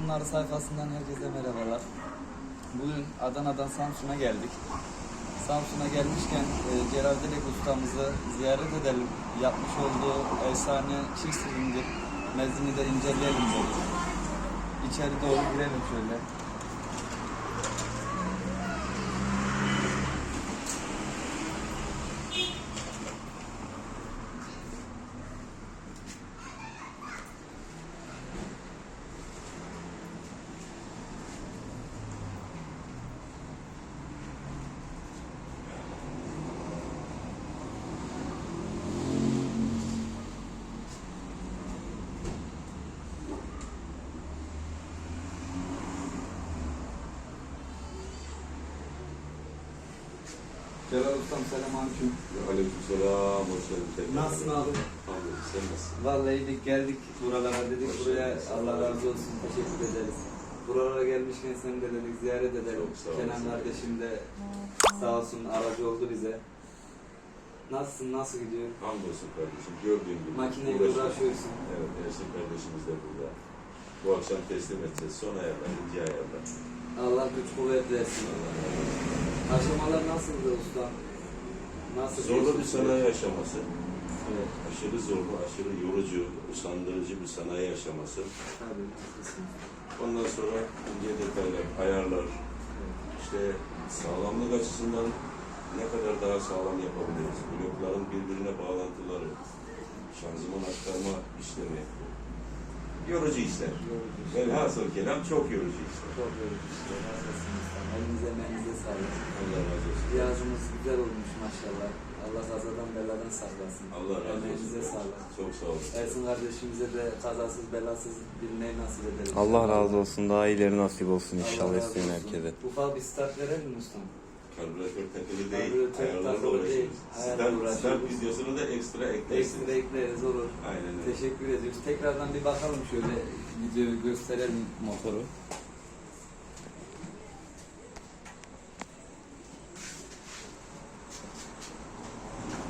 Tutkunları sayfasından herkese merhabalar. Bugün Adana'dan Samsun'a geldik. Samsun'a gelmişken e, Celal Dilek ustamızı ziyaret edelim. Yapmış olduğu efsane çiğ silindir mezini de inceleyelim dedik. İçeri doğru girelim şöyle. Celal ustam selamünaleyküm. Aleykümselam, hoş geldin tekrar. Nasılsın abi? Hamdolsun, sen nasılsın? Vallahi iyilik geldik buralara dedik Hoş buraya geldiniz. Allah razı olsun teşekkür ederiz. Buralara gelmişken seni de dedik ziyaret edelim. Kenan kardeşim de sağ olsun aracı oldu bize. Nasılsın nasıl gidiyor? Hamdolsun kardeşim, gördüğün gibi. Makineyle uğraşıyorsun. Evet, Ersin kardeşimiz de burada. Bu akşam teslim edeceğiz, son ayarlar, ince ayarlar. Allah güç kuvvet versin. Aşamalar nasıldı usta? Nasıl Zorlu bir sanayi aşaması. Evet. Aşırı zorlu, aşırı yorucu, usandırıcı bir sanayi aşaması. Tabii. Ondan sonra ince detaylar, ayarlar, işte sağlamlık açısından ne kadar daha sağlam yapabiliriz? Blokların birbirine bağlantıları, şanzıman aktarma işlemi, yorucu işler. Yorucu işte. Velhasıl kelam çok yorucu işler. Çok yorucu. Haklısın Allah razı olsun. Cihazımız güzel olmuş maşallah. Allah kazadan beladan saklasın. Allah razı olsun. Emeğinize sağlık. Çok sağ olun. Ersin kardeşimize de kazasız belasız bilmeyi nasip edelim. Allah razı olsun. Daha iyileri nasip olsun Allah inşallah razı isteyen olsun. herkese. Ufak bir start verelim mi ustam? Karbüratör takılı değil, Karbüratör ayarlarla takılı değil, uğraşıyoruz. ayarla Start, uğraşıyoruz. start videosunu da ekstra eklersiniz. Ekstra ekleriz olur. Aynen öyle. Teşekkür ediyoruz. Tekrardan bir bakalım şöyle videoyu gösterelim motoru.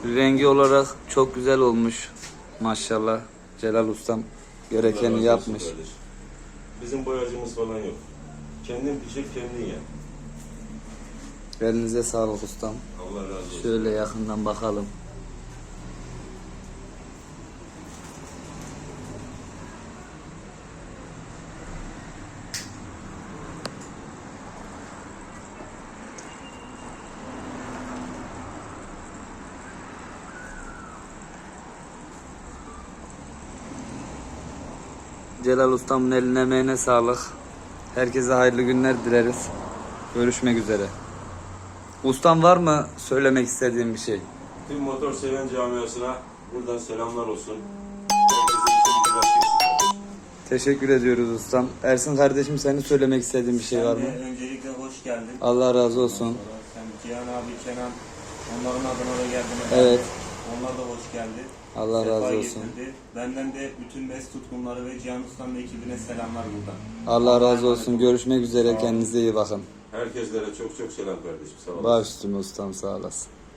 Rengi olarak çok güzel olmuş. Maşallah. Celal ustam Allah gerekeni razı olsun yapmış. kardeşim. Bizim boyacımız falan yok. Kendin pişir, kendin yap. Elinize sağlık ustam. Allah razı olsun. Şöyle yakından bakalım. Celal ustamın eline emeğine sağlık. Herkese hayırlı günler dileriz. Görüşmek üzere. Ustam var mı söylemek istediğin bir şey? Tüm motor seven camiasına buradan selamlar olsun. Teşekkür ediyoruz ustam. Ersin kardeşim senin söylemek istediğin bir şey var mı? Sen öncelikle hoş geldin. Allah razı olsun. Sen Cihan abi, Kenan, onların adına da geldin. Evet. Onlar da hoş geldi. Allah Sefa razı olsun. getirdi. Benden de bütün mes tutkunları ve Cihan Usta'nın ekibine selamlar buradan. Allah razı olsun. Görüşmek üzere. Kendinize iyi bakın. Herkeslere çok çok selam kardeşim. Sağ olun. Baş üstüne ustam sağ olasın.